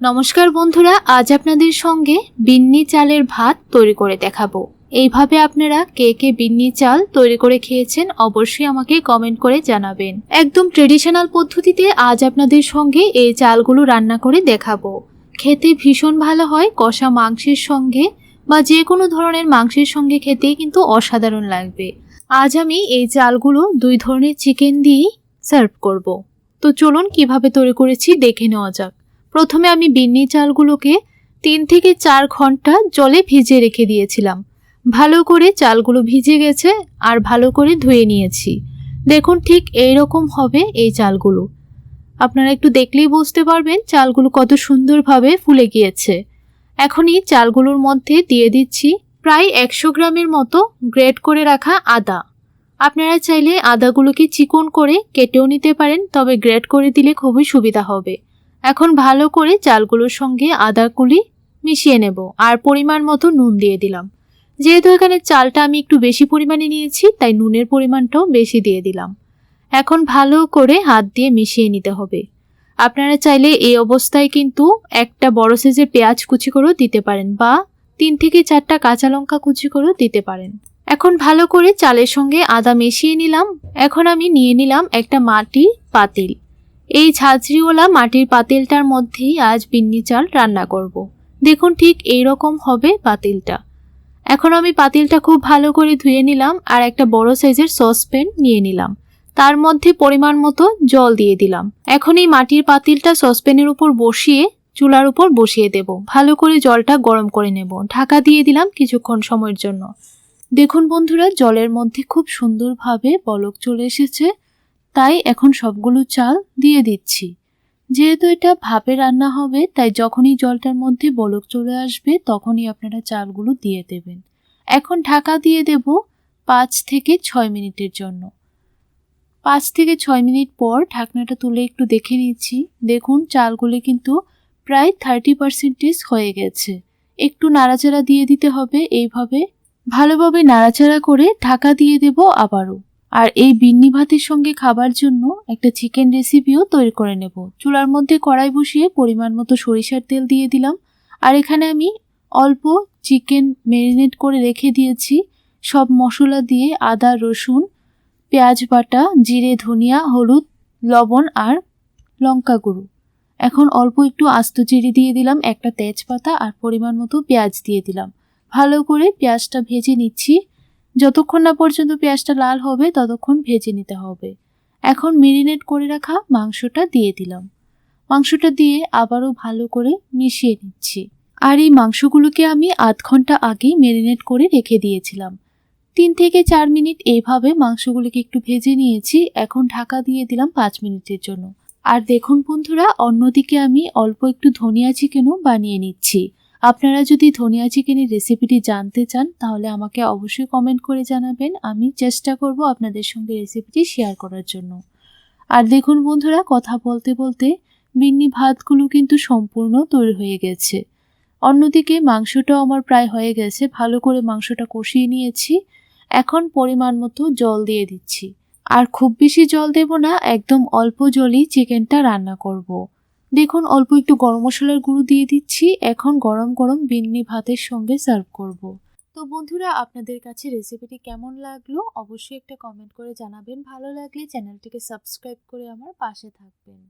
নমস্কার বন্ধুরা, আজ আপনাদের সঙ্গে বিন্নি চালের ভাত তৈরি করে দেখাবো। এইভাবে আপনারা কে কে বিন্নি চাল তৈরি করে খেয়েছেন অবশ্যই আমাকে কমেন্ট করে জানাবেন। একদম ট্রেডিশনাল পদ্ধতিতে আজ আপনাদের সঙ্গে এই চালগুলো রান্না করে দেখাবো। খেতে ভীষণ ভালো হয়, কষা মাংসের সঙ্গে বা যে কোনো ধরনের মাংসের সঙ্গে খেতে কিন্তু অসাধারণ লাগবে। আজ আমি এই চালগুলো দুই ধরনের চিকেন দিয়েই সার্ভ করব। তো চলুন কীভাবে তৈরি করেছি দেখে নেওয়া যাক। প্রথমে আমি বিন্নি চালগুলোকে তিন থেকে চার ঘণ্টা জলে ভিজিয়ে রেখে দিয়েছিলাম। ভালো করে চালগুলো ভিজে গেছে আর ভালো করে ধুয়ে নিয়েছি। দেখুন ঠিক এই রকম হবে এই চালগুলো। আপনারা একটু দেখলেই বুঝতে পারবেন চালগুলো কত সুন্দরভাবে ফুলে গিয়েছে। এখনই চালগুলোর মধ্যে দিয়ে দিচ্ছি প্রায় একশো গ্রামের মতো গ্রেট করে রাখা আদা। আপনারা চাইলে আদাগুলোকে চিকন করে কেটেও নিতে পারেন, তবে গ্রেট করে দিলে খুবই সুবিধা হবে। এখন ভালো করে চালগুলোর সঙ্গে আদাগুলি মিশিয়ে নেব আর পরিমাণ মতো নুন দিয়ে দিলাম। যেহেতু এখানে চালটা আমি একটু বেশি পরিমাণে নিয়েছি, তাই নুনের পরিমাণটাও বেশি দিয়ে দিলাম। এখন ভালো করে হাত দিয়ে মিশিয়ে নিতে হবে। আপনারা চাইলে এই অবস্থায় কিন্তু একটা বড় সাইজের পেঁয়াজ কুচি করেও দিতে পারেন বা তিন থেকে চারটা কাঁচা লঙ্কা কুচি করেও দিতে পারেন। এখন ভালো করে চালের সঙ্গে আদা মিশিয়ে নিলাম। এখন আমি নিয়ে নিলাম একটা মাটি পাতিল। এই ঝাঁঝরিওয়ালা মাটির পাতিলটার মধ্যেই আজ বিন্নি চাল রান্না করব। দেখুন ঠিক এই রকম হবে পাতিলটা। এখন আমি পাতিলটা খুব ভালো করে ধুয়ে নিলাম আর একটা বড় সাইজের সসপ্যান নিয়ে নিলাম। তার মধ্যে পরিমাণ মতো জল দিয়ে দিলাম। এখন এই মাটির পাতিলটা সসপ্যানের উপর বসিয়ে চুলার উপর বসিয়ে দেব। ভালো করে জলটা গরম করে নেব। ঢাকা দিয়ে দিলাম কিছুক্ষণ সময়ের জন্য। দেখুন বন্ধুরা, জলের মধ্যে খুব সুন্দরভাবে বলক চলে এসেছে। তাই এখন সবগুলো চাল দিয়ে দিচ্ছি। যেহেতু এটা ভাপে রান্না হবে, তাই যখনই জলটার মধ্যে বলক চলে আসবে, তখনই আপনারা চালগুলো দিয়ে দেবেন। এখন ঢাকা দিয়ে দেব পাঁচ থেকে ছয় মিনিটের জন্য। পাঁচ থেকে ছয় মিনিট পর ঢাকনাটা তুলে একটু দেখে নিচ্ছি। দেখুন, চালগুলো কিন্তু প্রায় থার্টি পার্সেন্টেজ হয়ে গেছে। একটু নাড়াচাড়া দিয়ে দিতে হবে, এইভাবে। ভালোভাবে নাড়াচাড়া করে ঢাকা দিয়ে দেব আবারও। আর এই বিন্নি ভাতের সঙ্গে খাবার জন্য একটা চিকেন রেসিপিও তৈরি করে নেব। চুলার মধ্যে কড়াই বসিয়ে পরিমাণ মতো সরিষার তেল দিয়ে দিলাম। আর এখানে আমি অল্প চিকেন ম্যারিনেট করে রেখে দিয়েছি। সব মশলা দিয়ে আদা, রসুন, পেঁয়াজ বাটা, জিরে, ধনিয়া, হলুদ, লবণ আর লঙ্কা গুঁড়ো। এখন অল্প একটু আস্ত জিরে দিয়ে দিলাম, একটা তেজপাতা আর পরিমাণ মতো পেঁয়াজ দিয়ে দিলাম। ভালো করে পেঁয়াজটা ভেজে নিচ্ছি। যতক্ষণ না পর্যন্ত পেঁয়াজটা লাল হবে, ততক্ষণ ভেজে নিতে হবে। এখন মেরিনেট করে রাখা মাংসটা দিয়ে দিলাম। মাংসটা দিয়ে আবারও ভালো করে মিশিয়ে নিচ্ছি। আর এই মাংসগুলোকে আমি আধ ঘণ্টা আগেই মেরিনেট করে রেখে দিয়েছিলাম। তিন থেকে চার মিনিট এইভাবে মাংসগুলোকে একটু ভেজে নিয়েছি। এখন ঢাকা দিয়ে দিলাম পাঁচ মিনিটের জন্য। আর দেখুন বন্ধুরা, অন্যদিকে আমি অল্প একটু ধনিয়া চিকেনও বানিয়ে নিচ্ছি। আপনারা যদি ধনিয়া চিকেনের রেসিপিটি জানতে চান, তাহলে আমাকে অবশ্যই কমেন্ট করে জানাবেন। আমি চেষ্টা করব আপনাদের সঙ্গে রেসিপিটি শেয়ার করার জন্য। আর দেখুন বন্ধুরা, কথা বলতে বলতে বিন্নি ভাতগুলো কিন্তু সম্পূর্ণ তৈরি হয়ে গেছে। অন্যদিকে মাংসটাও আমার প্রায় হয়ে গেছে, ভালো করে মাংসটা কষিয়ে নিয়েছি। এখন পরিমাণ মতো জল দিয়ে দিচ্ছি। আর খুব বেশি জল দেব না, একদম অল্প জলই চিকেনটা রান্না করব। দেখুন, অল্প একটু গরম মশলার গুঁড়ো দিয়ে দিচ্ছি। এখন গরম গরম বিন্নি ভাতের সঙ্গে সার্ভ করব। তো বন্ধুরা, আপনাদের কাছে রেসিপিটি কেমন লাগল? অবশ্যই একটা কমেন্ট করে জানাবেন। ভালো লাগলে চ্যানেলটিকে সাবস্ক্রাইব করে আমার পাশে থাকবেন।